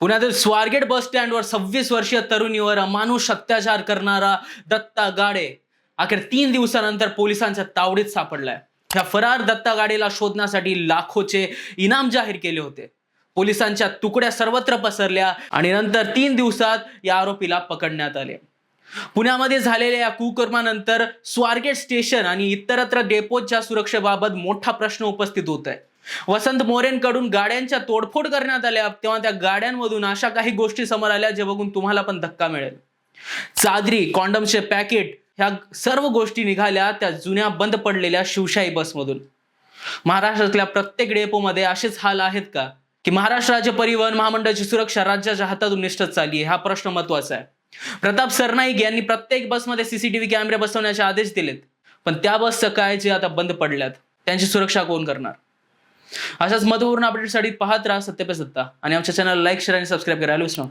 पुण्यातील स्वारगेट बस स्टँडवर सव्वीस वर्षीय तरुणीवर अमानुष अत्याचार करणारा दत्ता गाडे. अखेर तीन दिवसानंतर पोलिसांच्या तावडीत सापडलाय. ह्या फरार दत्ता गाडेला शोधण्यासाठी लाखोचे इनाम जाहीर केले होते. पोलिसांच्या तुकड्या सर्वत्र पसरल्या आणि नंतर तीन दिवसात या आरोपीला पकडण्यात आले. पुण्यामध्ये झालेल्या या कुकर्मानंतर स्वारगेट स्टेशन आणि इतरत्र डेपोच्या सुरक्षेबाबत मोठा प्रश्न उपस्थित होत आहे वसंत मोरेंकडून गाड्यांच्या तोडफोड करण्यात आल्या. तेव्हा त्या गाड्यांमधून अशा काही गोष्टी समोर आल्या जे बघून तुम्हाला पण धक्का मिळेल. चादरी कॉन्डमचे पॅकेट ह्या सर्व गोष्टी निघाल्या त्या जुन्या बंद पडलेल्या शिवशाही बसमधून. महाराष्ट्रातल्या प्रत्येक डेपोमध्ये असेच हाल आहेत का? की महाराष्ट्र राज्य परिवहन महामंडळाची सुरक्षा राज्याच्या हातातून निष्ठत चालली आहे? हा प्रश्न महत्त्वाचा आहे. प्रताप सरनाईक यांनी प्रत्येक बसमध्ये सीसीटीव्ही कॅमेरे बसवण्याचे आदेश दिलेत. पण त्या बसचं काय जे आता बंद पडल्यात? त्यांची सुरक्षा कोण करणार? अशाच महत्त्वपूर्ण अपडेटसाठी पाहत राहा सत्य पे सत्ता आणि आमच्या चॅनल लाईक शेअर आणि सबस्क्राईब करायला विसरू नका.